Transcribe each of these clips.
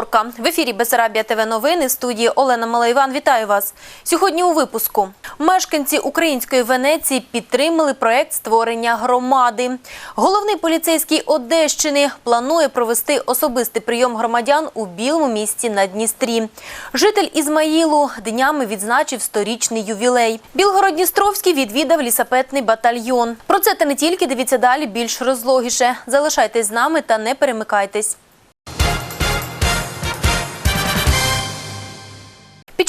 вівторка. В ефірі Бесарабія ТВ новини студії Олена Малайван. Вітаю вас. Сьогодні у випуску. Мешканці української Венеції підтримали проект створення громади. Головний поліцейський Одещини планує провести особистий прийом громадян у білому місті на Дністрі. Житель Ізмаїлу днями відзначив сторічний ювілей. Білгород-Дністровський відвідав лісапетний батальйон. Про це та не тільки дивіться далі більш розлогіше. Залишайтесь з нами та не перемикайтесь.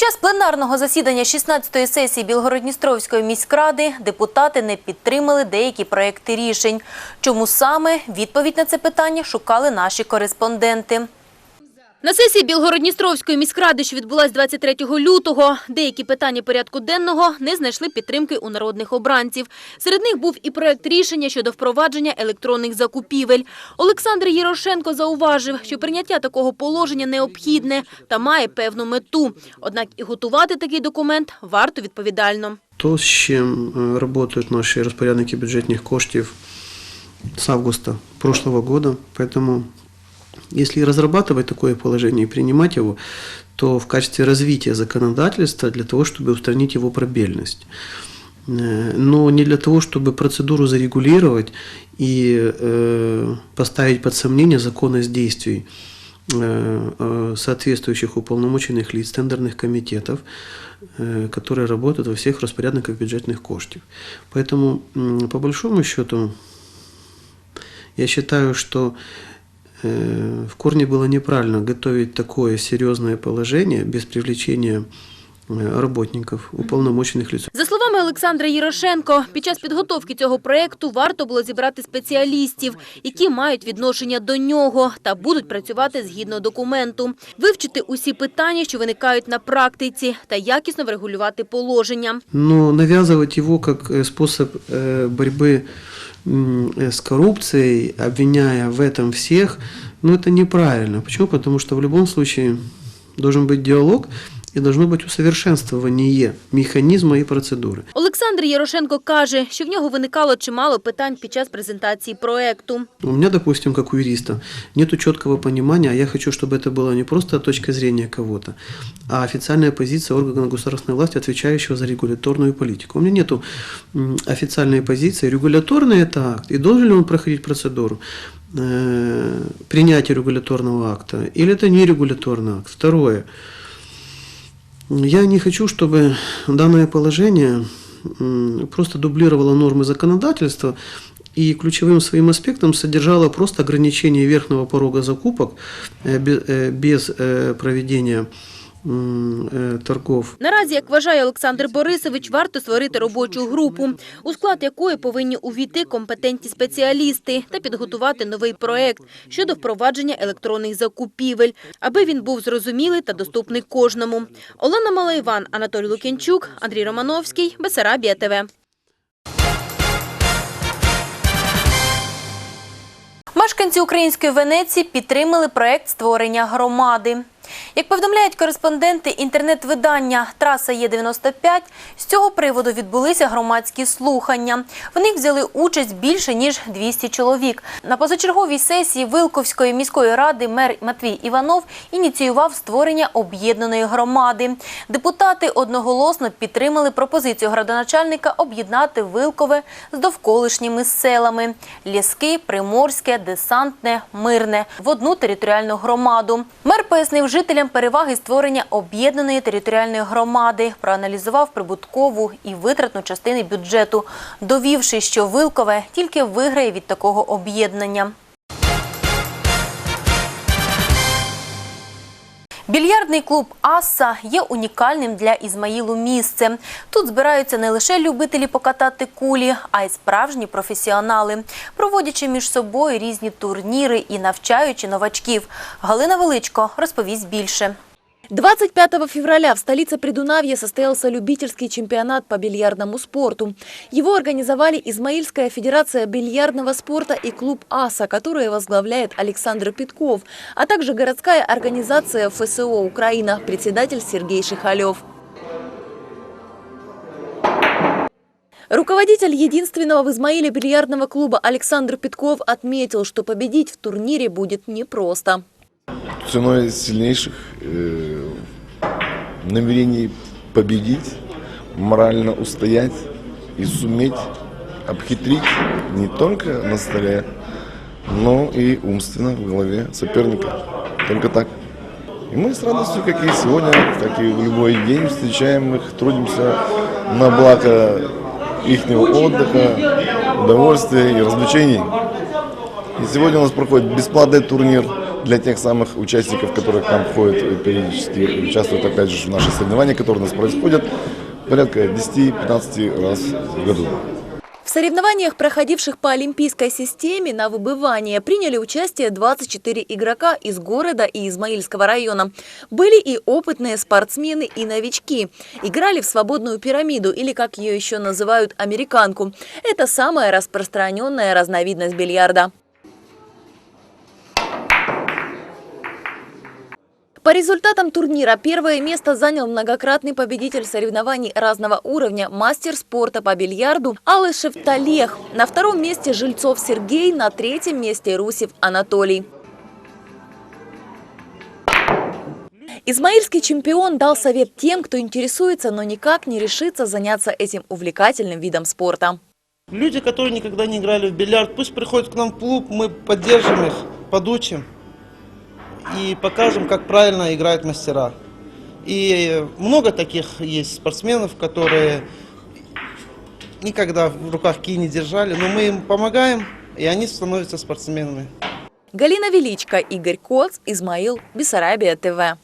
Час пленарного засідання 16-ї сесії Білгородністровської міськради депутати не підтримали деякі проекти рішень. Чому саме відповідь на це питання шукали наші кореспонденти. На сесії Білгородністровської міськради, що відбулась 23 лютого, деякі питання порядку денного не знайшли підтримки у народних обранців. Серед них був і проект рішення щодо впровадження електронних закупівель. Олександр Єрошенко зауважив, що прийняття такого положення необхідне та має певну мету. Однак і готувати такий документ варто відповідально. То, з чим е, працюють наші розпорядники бюджетних коштів с августа прошлого года. Поэтому, если разрабатывать такое положение и принимать его, то в качестве развития законодательства для того, чтобы устранить его пробельность. Э, Но не для того, чтобы процедуру зарегулировать и э, поставить под сомнение законность действий э, соответствующих уполномоченных лиц, тендерных комитетов, которые работают во всех распорядниках бюджетных коштів. Поэтому, по большому счету, я считаю, что в корне было неправильно готовить такое серьезное положение без привлечения э, работников, уполномоченных лиц. За словами Олександра Єрошенко, під час підготовки цього проекту варто було зібрати спеціалістів, які мають відношення до нього та будуть працювати згідно документу, вивчити усі питання, що виникають на практиці, та якісно врегулювати положення. Но навязывать его как э, способ э, борьбы м, э, с коррупцией, обвиняя в этом всех, ну это неправильно. Почему? Потому что в любом случае должен быть диалог и должно быть усовершенствование механизма и процедуры. Олександр Єрошенко каже, що в нього виникало чимало питань під час презентації проекту. У меня, допустим, как у юриста, нет четкого понимания, а я хочу, чтобы это была не просто точка зрения кого-то, а официальная позиция органа государственной власти, отвечающего за регуляторную политику. У меня нет официальной позиции. Регуляторный это акт, и должен ли он проходить процедуру э, принятия регуляторного акта, или это не регуляторный акт. Второе. Я не хочу, чтобы данное положение м, просто дублировало нормы законодательства и ключевым своим аспектом содержало просто ограничение верхнего порога закупок э, бе- э, без э, проведения м, э, торгов Наразі, як вважає Олександр Борисович, варто створити робочу групу, у склад якої повинні увійти компетентні спеціалісти та підготувати новий проект щодо впровадження електронних закупівель, аби він був зрозумілий та доступний кожному. Олена Малайван, Анатолій Лукінчук, Андрій Романовський, Бесарабія ТВ. Мешканці української Венеції підтримали проект створення громади. Як повідомляють кореспонденти інтернет-видання Траса Є95, з цього приводу відбулися громадські слухання. В них взяли участь більше ніж 200 чоловік. На позачерговій сесії Вилковської міської ради мер Матвій Іванов ініціював створення об'єднаної громади. Депутати одноголосно підтримали пропозицію градоначальника об'єднати Вилкове з довколишніми селами Лєски, Приморське, Десантне, Мирне в одну територіальну громаду. Мер пояснив жителям переваги створення об'єднаної територіальної громади, проаналізував прибуткову і витратну частини бюджету, довівши, що Вилкове тільки виграє від такого об'єднання. Більярдний клуб Аса є унікальним для Ізмаїлу місцем. Тут збираються не лише любителі покатати кулі, а й справжні професіонали, проводячи між собою різні турніри і навчаючи новачків. Галина Величко розповість більше. 25 февраля в столице Придунавья состоялся любительский чемпионат по бильярдному спорту. Его организовали Измаильская федерация бильярдного спорта и клуб АСА, который возглавляет Александр Питков, а также городская организация ФСО «Украина», председатель Сергей Шихалев. Руководитель единственного в Измаиле бильярдного клуба Александр Питков отметил, что победить в турнире будет непросто. ценой сильнейших э, намерений победить, морально устоять и суметь обхитрить не только на столе, но и умственно в голове соперника. Только так. И мы с радостью, как и сегодня, как и в любой день, встречаем их, трудимся на благо их отдыха, удовольствия и развлечений. И сегодня у нас проходит бесплатный турнир для тех самых участников, которые к нам и периодически участвуют опять же в наших соревнованиях, которые у нас происходят порядка 10-15 раз в году. В соревнованиях, проходивших по олимпийской системе на выбывание, приняли участие 24 игрока из города и Измаильского района. Были и опытные спортсмены, и новички. Играли в свободную пирамиду, или как ее еще называют, американку. Это самая распространенная разновидность бильярда. По результатам турнира первое место занял многократный победитель соревнований разного уровня, мастер спорта по бильярду Алышев Талех. На втором месте Жильцов Сергей, на третьем месте Русев Анатолий. Измаильский чемпион дал совет тем, кто интересуется, но никак не решится заняться этим увлекательным видом спорта. Люди, которые никогда не играли в бильярд, пусть приходят к нам в клуб, мы поддержим их, подучим и покажем, как правильно играют мастера. И много таких есть спортсменов, которые никогда в руках ки не держали, но мы им помогаем, и они становятся спортсменами. Галина Величко, Игорь Коц, Измаил, Бессарабия ТВ.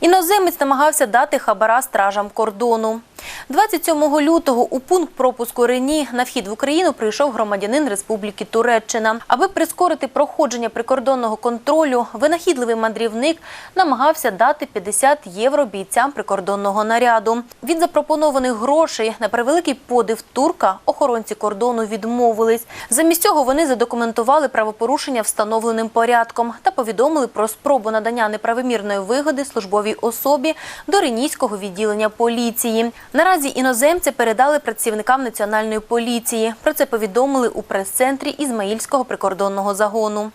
Іноземець намагався дати хабара стражам кордону. 27 лютого у пункт пропуску Рені на вхід в Україну прийшов громадянин Республіки Туреччина. Аби прискорити проходження прикордонного контролю, винахідливий мандрівник намагався дати 50 євро бійцям прикордонного наряду. Від запропонованих грошей на превеликий подив турка охоронці кордону відмовились. Замість цього вони задокументували правопорушення встановленим порядком та повідомили про спробу надання неправомірної вигоди службовій особі до Ренійського відділення поліції. Наразі іноземця передали працівникам національної поліції. Про це повідомили у прес-центрі Ізмаїльського прикордонного загону.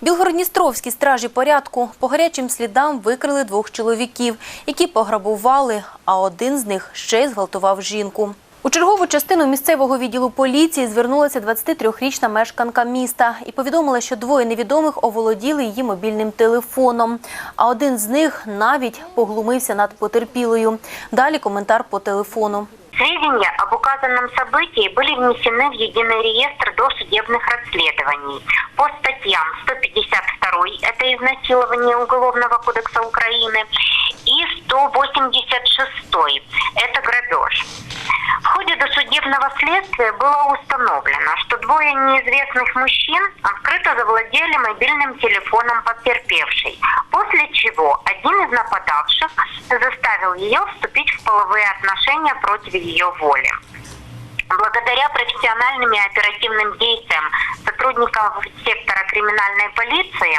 Білгородністровські стражі порядку по гарячим слідам викрили двох чоловіків, які пограбували, а один з них ще й зґвалтував жінку. У чергову частину місцевого відділу поліції звернулася 23-річна мешканка міста і повідомила, що двоє невідомих оволоділи її мобільним телефоном, а один з них навіть поглумився над потерпілою. Далі коментар по телефону. Сведения об указанном событии были внесены в единый реестр досудебных расследований по статьям 152 – это изнасилование Уголовного кодекса Украины, и 186 – это грабеж. В ходе досудебного следствия было установлено, что двое неизвестных мужчин открыто завладели мобильным телефоном потерпевшей, после чего один из нападавших заставил ее вступить в половые отношения против ее воли. Благодаря профессиональным и оперативным действиям сотрудников сектора криминальной полиции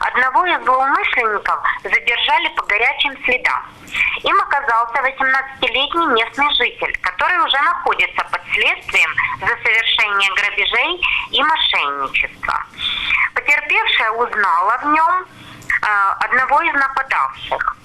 одного из злоумышленников задержали по горячим следам. Им оказался 18-летний местный житель, который уже находится под следствием за совершение грабежей и мошенничества. Потерпевшая узнала в нем э, одного из нападавших.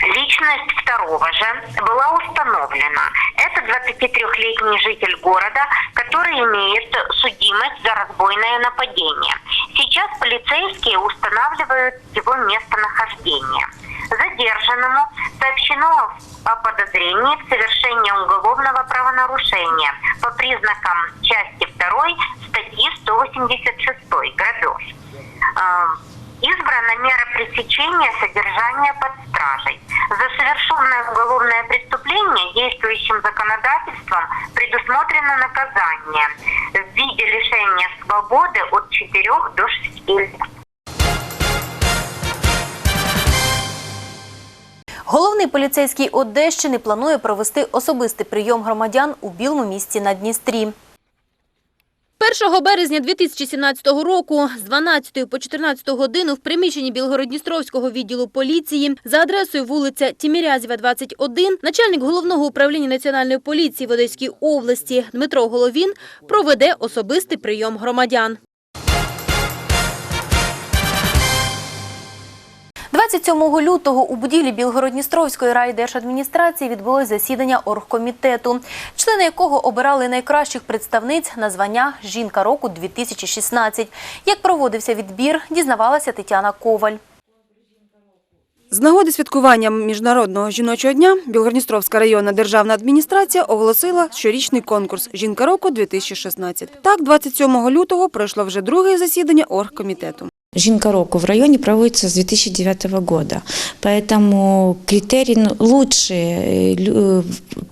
Личность второго же была установлена. Это 23-летний житель города, который имеет судимость за разбойное нападение. Сейчас полицейские устанавливают его местонахождение. Задержанному сообщено о подозрении в совершении уголовного правонарушения по признакам части 2 статьи 186 «Грабеж». Избрана мера пресечения содержания под стражей. За совершенное уголовное преступление действующим законодательством предусмотрено наказание в виде лишения свободы от 4 до 6 лет. Головний поліцейський Одещини планує провести особистий прийом громадян у Білому місті на Дністрі. 1 березня 2017 року з 12 по 14 годину в приміщенні Білгородністровського відділу поліції за адресою вулиця Тімірязєва, 21, начальник головного управління Національної поліції в Одеській області Дмитро Головін проведе особистий прийом громадян. 27 лютого у будівлі Білгородністровської райдержадміністрації відбулось засідання оргкомітету, члени якого обирали найкращих представниць на звання Жінка року 2016. Як проводився відбір, дізнавалася Тетяна Коваль. З нагоди святкування Міжнародного жіночого дня Білгородністровська районна державна адміністрація оголосила щорічний конкурс «Жінка року 2016». Так, 27 лютого пройшло вже друге засідання оргкомітету. Жінка року в районе проводится с 2009 года, поэтому критерий ну, лучше. э, э,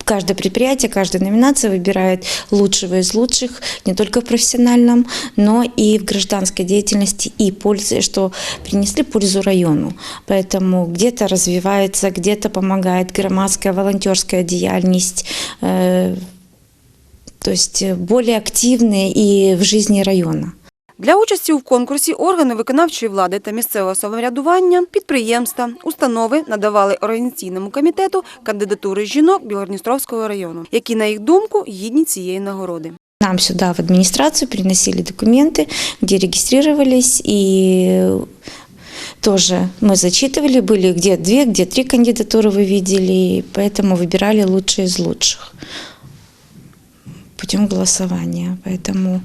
Каждое предприятие, каждая номинация выбирает лучшего из лучших не только в профессиональном, но и в гражданской деятельности и пользы, что принесли пользу району. Поэтому где-то развивается, где-то помогает громадская волонтерская деятельность, э, то есть более активные и в жизни района. Для участі у конкурсі органи виконавчої влади та місцевого самоврядування, підприємства, установи надавали організаційному комітету кандидатури жінок Білгородністровського району, які, на їх думку, гідні цієї нагороди. Нам сюда в администрацию приносили документы, где регистрировались и тоже мы зачитывали, были где две, где три кандидатуры вы видели, и поэтому выбирали лучшие из лучших путем голосования. Поэтому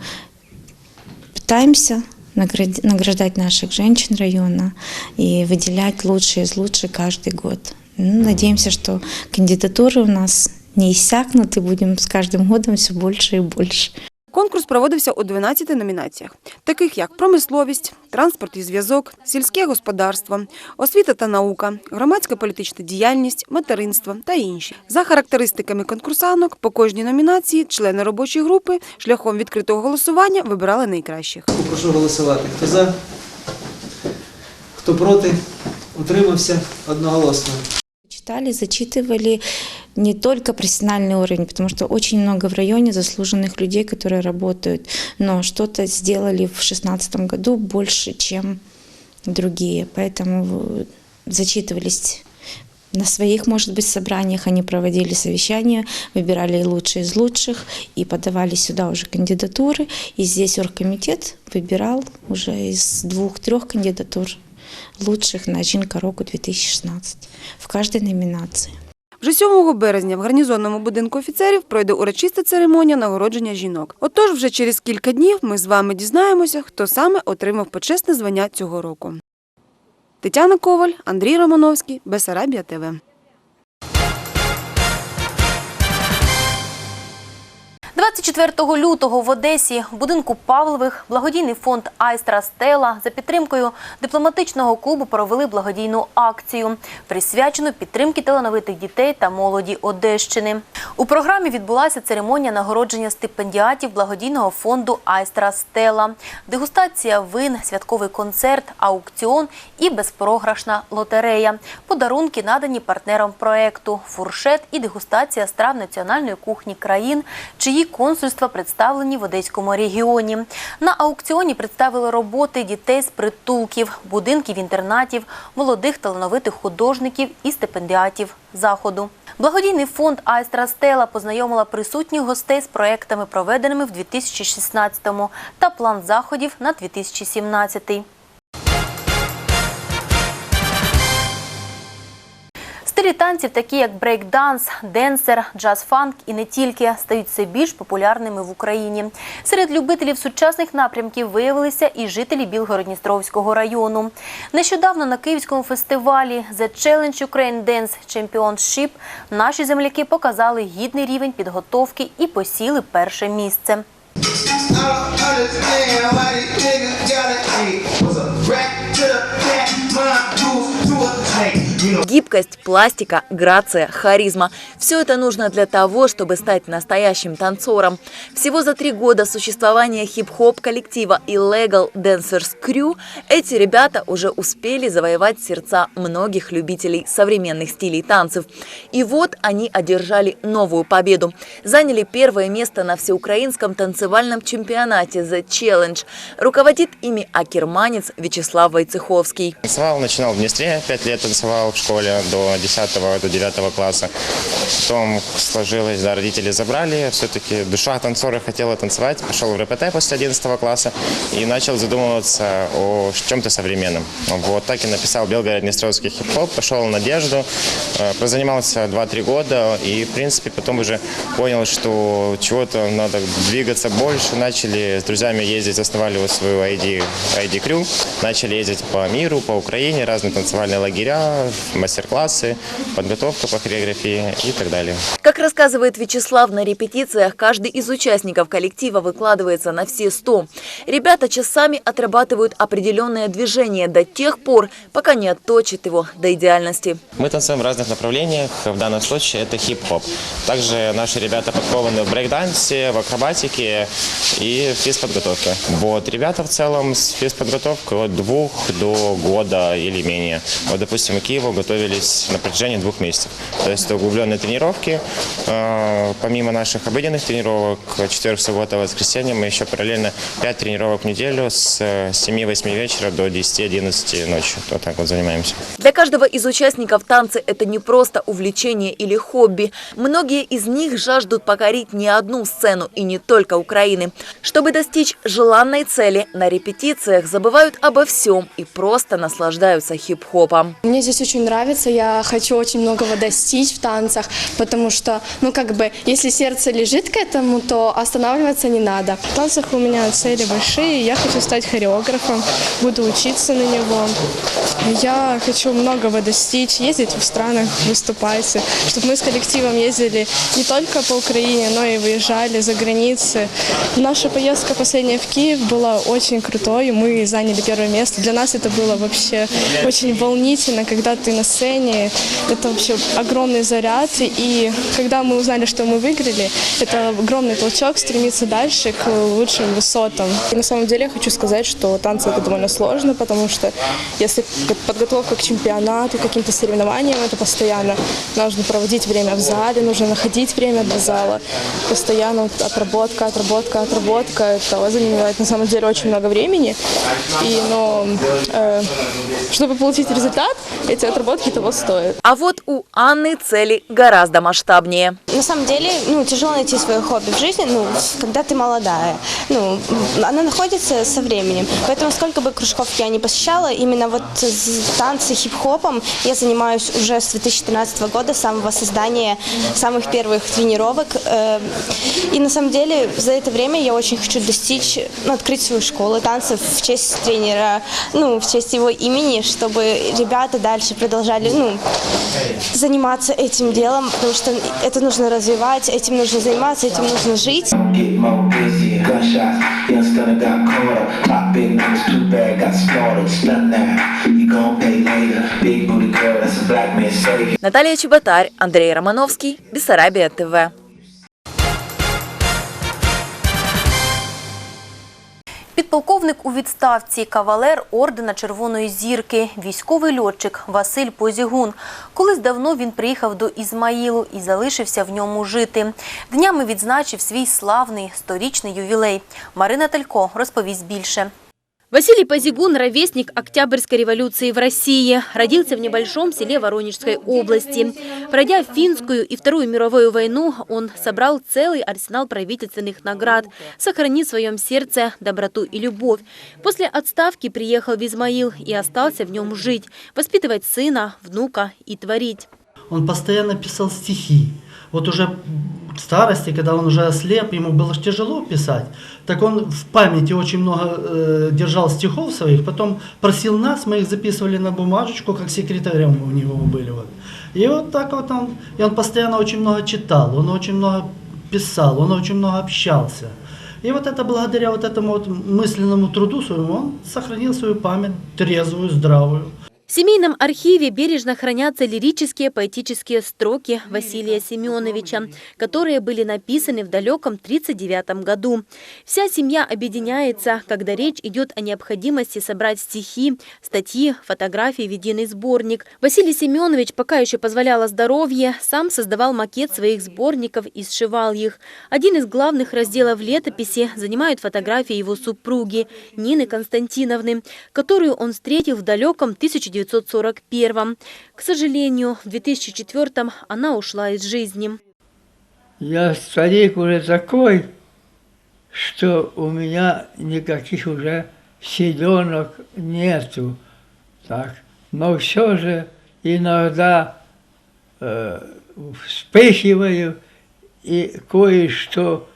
пытаемся награди- награждать наших женщин района и выделять лучшие из лучших каждый год. Ну, Надеемся, что кандидатуры у нас не иссякнут, и будем с каждым годом все больше и больше. Конкурс проводився у 12 номінаціях, таких як промисловість, транспорт і зв'язок, сільське господарство, освіта та наука, громадська політична діяльність, материнство та інші. За характеристиками конкурсанток по кожній номінації члени робочої групи шляхом відкритого голосування вибирали найкращих. Прошу голосувати. Хто за? Хто проти? Утримався одноголосно. Читали, зачитывали не только профессиональный уровень, потому что очень много в районе заслуженных людей, которые работают, но что-то сделали в 2016 году больше, чем другие. Поэтому зачитывались на своих, может быть, собраниях они проводили совещания, выбирали лучшие из лучших и подавали сюда уже кандидатуры. И здесь оргкомитет выбирал уже из двух-трех кандидатур лучших на «Жінка року 2016» в кожній номінації. Вже 7 березня в гарнізонному будинку офіцерів пройде урочиста церемонія нагородження жінок. Отож, вже через кілька днів ми з вами дізнаємося, хто саме отримав почесне звання цього року. Тетяна Коваль, Андрій Романовський, Бесарабія ТВ. 24 лютого в Одесі в будинку Павлових благодійний фонд Айстра Стела за підтримкою дипломатичного клубу провели благодійну акцію, присвячену підтримки талановитих дітей та молоді Одещини. У програмі відбулася церемонія нагородження стипендіатів благодійного фонду Айстра Стела, дегустація вин, святковий концерт, аукціон і безпрограшна лотерея. Подарунки надані партнерам проекту, фуршет і дегустація страв національної кухні країн, чиї консульства представлені в Одеському регіоні. На аукціоні представили роботи дітей з притулків, будинків інтернатів, молодих талановитих художників і стипендіатів заходу. Благодійний фонд Айстра Стела познайомила присутніх гостей з проектами, проведеними в 2016-му, та план заходів на 2017. Стилі танців, такі як брейк-данс, денсер, джаз-фанк і не тільки, стають все більш популярними в Україні. Серед любителів сучасних напрямків виявилися і жителі Білгородністровського району. Нещодавно на київському фестивалі The Challenge Ukraine Dance Championship наші земляки показали гідний рівень підготовки і посіли перше місце. Гибкость, пластика, грация, харизма – все это нужно для того, чтобы стать настоящим танцором. Всего за три года существования хип-хоп коллектива и Legal Dancers Crew эти ребята уже успели завоевать сердца многих любителей современных стилей танцев. И вот они одержали новую победу. Заняли первое место на всеукраинском танцевальном чемпионате The Challenge. Руководит ими акерманец Вячеслав Войцеховский. Танцевал, начинал в Днестре, пять лет танцевал в школе до 10 до 9 класса. Потом сложилось, да, родители забрали, все-таки душа танцора хотела танцевать. Пошел в РПТ после 11 класса и начал задумываться о чем-то современном. Вот так и написал Белгород-Днестровский хип-хоп, пошел в Надежду, э, прозанимался 2-3 года и, в принципе, потом уже понял, что чего-то надо двигаться больше. Начали с друзьями ездить, основали вот свою ID, ID Crew, начали ездить по миру, по Украине, разные танцевальные лагеря, мастер-классы, подготовка по хореографии и так далее. Как рассказывает Вячеслав, на репетициях каждый из участников коллектива выкладывается на все сто. Ребята часами отрабатывают определенное движение до тех пор, пока не отточат его до идеальности. Мы танцуем в разных направлениях, в данном случае это хип-хоп. Также наши ребята подкованы в брейк-дансе, в акробатике и в физподготовке. Вот, ребята в целом с физподготовкой от двух до года или менее. Вот, допустим, к Киеву готовились на протяжении двух месяцев. То есть это углубленные тренировки. Э, Помимо наших обыденных тренировок, четверг, суббота, воскресенье, мы еще параллельно 5 тренировок в неделю с э, 7-8 вечера до 10-11 ночи. Вот так вот занимаемся. Для каждого из участников танцы – это не просто увлечение или хобби. Многие из них жаждут покорить не одну сцену и не только Украины. Чтобы достичь желанной цели, на репетициях забывают обо всем и просто наслаждаются хип-хопом. Мне здесь очень нравится, я хочу очень многого достичь в танцах, потому что, ну, как бы, если сердце лежит к этому, то останавливаться не надо. В танцах у меня цели большие, я хочу стать хореографом, буду учиться на него. Я хочу многого достичь, ездить в странах, выступать, чтобы мы с коллективом ездили не только по Украине, но и выезжали за границы. Наша поездка последняя в Киев была очень крутой, мы заняли первое место. Для нас это было вообще очень волнительно, когда ты на сцене, это вообще огромный заряд. И когда мы узнали, что мы выиграли, это огромный толчок стремиться дальше к лучшим высотам. И на самом деле я хочу сказать, что танцы это довольно сложно, потому что если подготовка к чемпионату, к каким-то соревнованиям, это постоянно нужно проводить время в зале, нужно находить время для зала. Постоянно отработка, отработка, отработка. Это занимает на самом деле очень много времени. И, но э, чтобы получить результат, эти отработки того стоят. А вот у Анны цели гораздо масштабнее. подробнее. На самом деле, ну, тяжело найти свое хобби в жизни, ну, когда ты молодая. Ну, она находится со временем. Поэтому сколько бы кружков я не посещала, именно вот танцы хип-хопом я занимаюсь уже с 2013 года, с самого создания самых первых тренировок. Э, И на самом деле за это время я очень хочу достичь, ну, открыть свою школу танцев в честь тренера, ну, в честь его имени, чтобы ребята дальше продолжали, ну, заниматься этим делом, потому что это нужно развивать, этим нужно заниматься, этим нужно жить. Наталья Чеботарь, Андрей Романовский, Бессарабия ТВ. Підполковник у відставці, кавалер ордена Червоної зірки, військовий льотчик Василь Позігун. Колись давно він приїхав до Ізмаїлу і залишився в ньому жити. Днями відзначив свій славний сторічний ювілей. Марина Талько розповість більше. Василий Позигун – ровесник Октябрьской революции в России. Родился в небольшом селе Воронежской области. Пройдя Финскую и Вторую мировую войну, он собрал целый арсенал правительственных наград, сохранив в своем сердце доброту и любовь. После отставки приехал в Измаил и остался в нем жить, воспитывать сына, внука и творить. Он постоянно писал стихи. Вот уже старости, когда он уже ослеп, ему было тяжело писать, так он в памяти очень много э, держал стихов своих, потом просил нас, мы их записывали на бумажечку, как секретарем у него были. Вот. И вот так вот он, и он постоянно очень много читал, он очень много писал, он очень много общался. И вот это благодаря вот этому вот мысленному труду своему он сохранил свою память трезвую, здравую. В семейном архиве бережно хранятся лирические поэтические строки Василия Семеновича, которые были написаны в далеком 1939 году. Вся семья объединяется, когда речь идет о необходимости собрать стихи, статьи, фотографии в единый сборник. Василий Семенович, пока еще позволяло здоровье, сам создавал макет своих сборников и сшивал их. Один из главных разделов летописи занимают фотографии его супруги Нины Константиновны, которую он встретил в далеком 1941 К сожалению, в 2004 она ушла из жизни. Я старик уже такой, что у меня никаких уже силенок нету. Так. Но все же иногда э, вспыхиваю и кое-что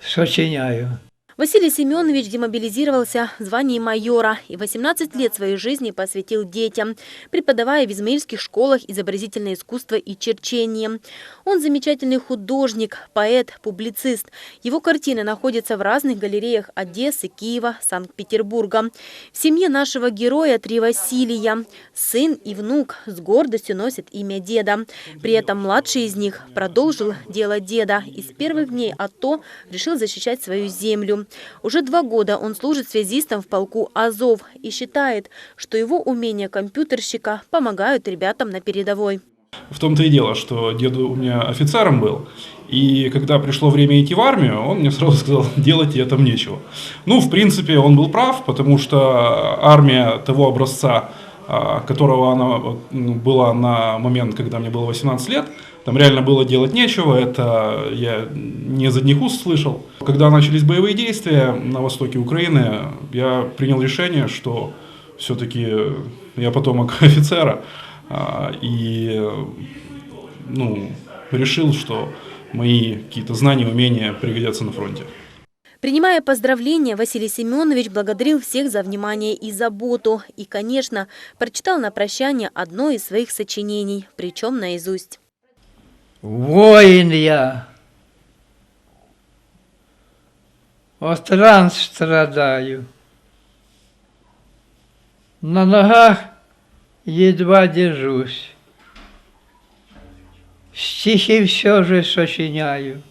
сочиняю. Василий Семенович демобилизировался в звании майора и 18 лет своей жизни посвятил детям, преподавая в измаильских школах изобразительное искусство и черчение. Он замечательный художник, поэт, публицист. Его картины находятся в разных галереях Одессы, Киева, Санкт-Петербурга. В семье нашего героя три Василия. Сын и внук с гордостью носят имя деда. При этом младший из них продолжил дело деда и с первых дней АТО решил защищать свою землю. Уже два года он служит связистом в полку «Азов» и считает, что его умения компьютерщика помогают ребятам на передовой. В том-то и дело, что дед у меня офицером был, и когда пришло время идти в армию, он мне сразу сказал, делать я там нечего. Ну, в принципе, он был прав, потому что армия того образца, а, которого она ну, была на момент, когда мне было 18 лет, там реально было делать нечего, это я не из одних уст слышал. Когда начались боевые действия на востоке Украины, я принял решение, что все-таки я потомок офицера, а, и ну, решил, что мои какие-то знания, умения пригодятся на фронте. Принимая поздравления, Василий Семенович благодарил всех за внимание и заботу. И, конечно, прочитал на прощание одно из своих сочинений, причем наизусть. Воин я, от ран страдаю, на ногах едва держусь, стихи все же сочиняю,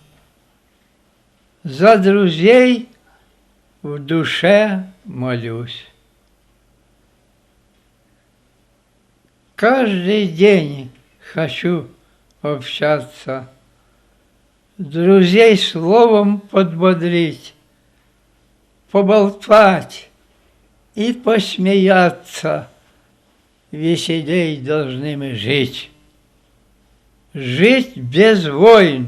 за друзей в душе молюсь. Каждый день хочу общаться, друзей словом подбодрить, поболтать и посмеяться. Веселей должны мы жить. Жить без войн.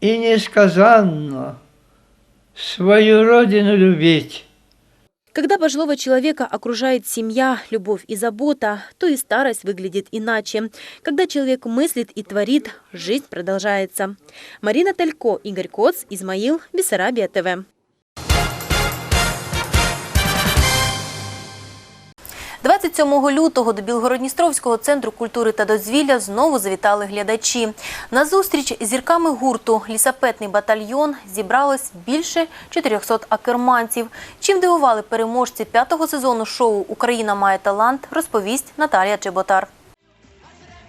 И несказанно свою родину любить. Когда пожилого человека окружает семья, любовь и забота, то и старость выглядит иначе. Когда человек мыслит и творит, жизнь продолжается. Марина Талько, Игорь Коц, Измаил, Бессарабия ТВ. 27 лютого до Білгородністровського центру культури та дозвілля знову завітали глядачі. На зустріч зірками гурту «Лісапетний батальйон» зібралось більше 400 акерманців. Чим дивували переможці п'ятого сезону шоу «Україна має талант» розповість Наталія Чеботар.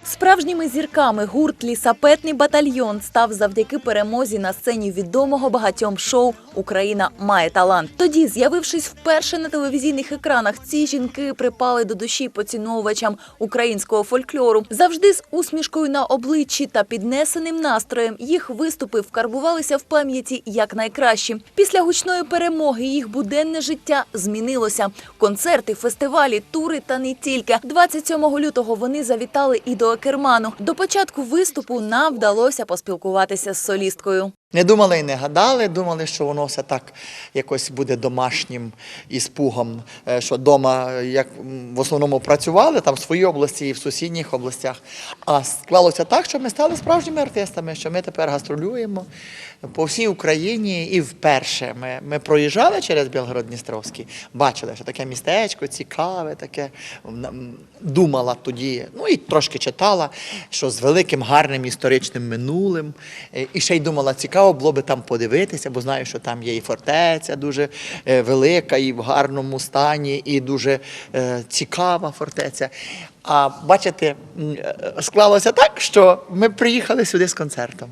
Справжніми зірками гурт Лісапетний батальйон став завдяки перемозі на сцені відомого багатьом шоу Україна має талант. Тоді, з'явившись вперше на телевізійних екранах, ці жінки припали до душі поціновувачам українського фольклору. Завжди з усмішкою на обличчі та піднесеним настроєм їх виступи вкарбувалися в пам'яті як найкращі. Після гучної перемоги їх буденне життя змінилося. Концерти, фестивалі, тури та не тільки. 27 лютого вони завітали і до Керману. До початку виступу нам вдалося поспілкуватися з солісткою. Не думали і не гадали, думали, що воно все так якось буде домашнім іспугом, е, що вдома, як в основному працювали там в своїй області і в сусідніх областях. А склалося так, що ми стали справжніми артистами, що ми тепер гастролюємо по всій Україні. І вперше ми, ми проїжджали через Білгород-Дністровський, бачили, що таке містечко цікаве, таке думала тоді, ну і трошки читала, що з великим гарним історичним минулим, е, і ще й думала цікаво. Цікаво було би там подивитися, бо знаю, що там є і фортеця дуже е, велика, і в гарному стані, і дуже е, цікава фортеця. А бачите, е, склалося так, що ми приїхали сюди з концертом.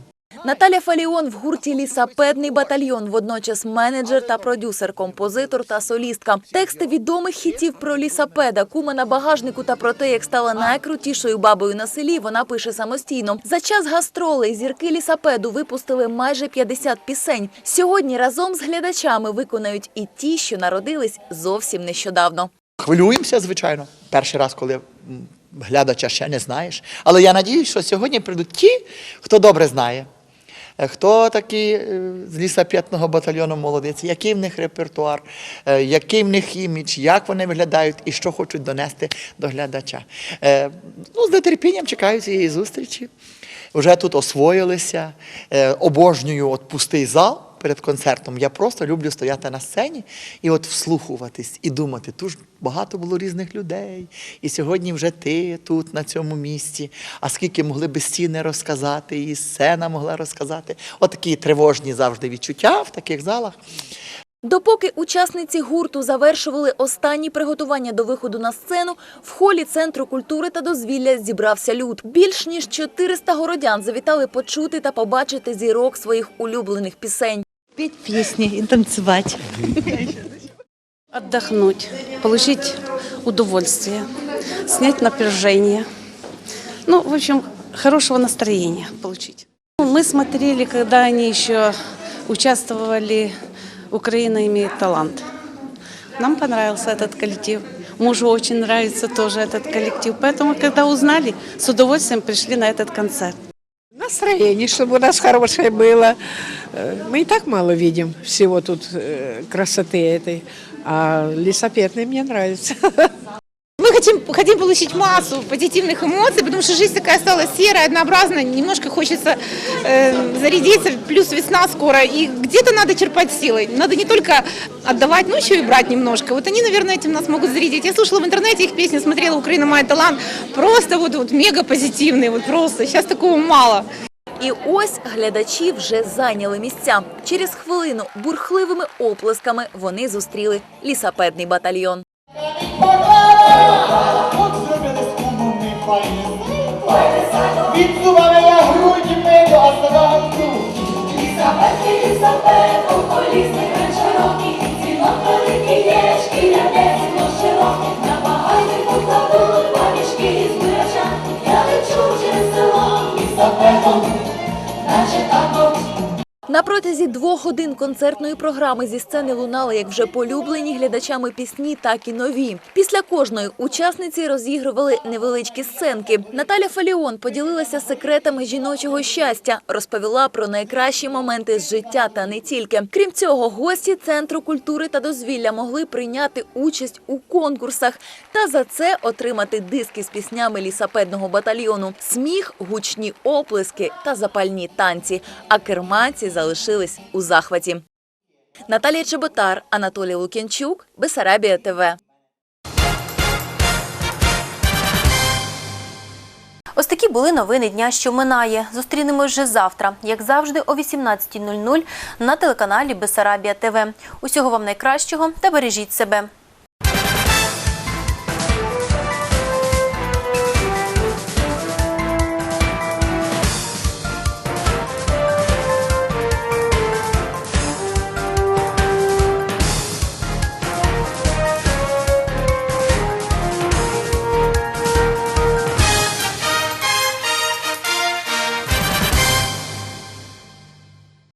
Наталя Фаліон в гурті Лісапедний батальйон, водночас менеджер та продюсер, композитор та солістка. Тексти відомих хітів про лісапеда, кума на багажнику та про те, як стала найкрутішою бабою на селі. Вона пише самостійно. За час гастролей зірки лісапеду випустили майже 50 пісень. Сьогодні разом з глядачами виконають і ті, що народились зовсім нещодавно. Хвилюємося, звичайно, перший раз, коли глядача ще не знаєш. Але я надіюсь, що сьогодні прийдуть ті, хто добре знає. Е, Хто такі е, з лісоп'ятного батальйону молодиці, який в них репертуар, е, який в них імідж, як вони виглядають? І що хочуть донести до глядача. Ну, з нетерпінням чекаю цієї зустрічі. Вже тут освоїлися, обожнюю от пустий зал перед концертом. Я просто люблю стояти на сцені і от вслухуватись і думати. Тут багато було різних людей. І сьогодні вже ти тут, на цьому місці. А скільки могли би стіни розказати, і сцена могла розказати. От такі тривожні завжди відчуття в таких залах. Допоки учасниці гурту завершували останні приготування до виходу на сцену, в холі Центру культури та дозвілля зібрався люд. Більш ніж 400 городян завітали почути та побачити зірок своїх улюблених пісень. Петь песни и танцевать. Отдохнуть, получить удовольствие, снять напряжение. Ну, в общем, хорошего настроения получить. Ну, Мы смотрели, когда они еще участвовали «Украина имеет талант». Нам понравился этот коллектив. Мужу очень нравится тоже этот коллектив. Поэтому, когда узнали, с удовольствием пришли на этот концерт. Настроение, чтобы у нас хорошее было. Э, Мы и так мало видим всего тут э, красоты этой. А лесопедный мне нравится. Мы хотим, хотим получить массу позитивных эмоций, потому что жизнь такая стала серая, однообразная, немножко хочется э, зарядиться, плюс весна скоро, и где-то надо черпать силы. Надо не только отдавать, но еще и брать немножко. Вот они, наверное, этим нас могут зарядить. Я слушала в интернете их песни, смотрела «Украина мает талант», просто вот, вот мега позитивные, вот просто, сейчас такого мало. І ось глядачі вже зайняли місця. Через хвилину бурхливими оплесками вони зустріли лісапедний батальйон. Відсували я грудьми до асфальту. Лісабет, лісабет, околісний край широкий, дзвінок великий є, шкіря десь На протязі двох годин концертної програми зі сцени лунали як вже полюблені глядачами пісні, так і нові. Після кожної учасниці розігрували невеличкі сценки. Наталя Фаліон поділилася секретами жіночого щастя, розповіла про найкращі моменти з життя та не тільки. Крім цього, гості центру культури та дозвілля могли прийняти участь у конкурсах та за це отримати диски з піснями лісапедного батальйону, сміх, гучні оплески та запальні танці. А керманці залишились у захваті. Наталія Чеботар, Анатолій Лук'янчук, Бесарабія ТВ. Ось такі були новини дня, що минає. Зустрінемось вже завтра, як завжди, о 18.00 на телеканалі Бесарабія ТВ. Усього вам найкращого та бережіть себе.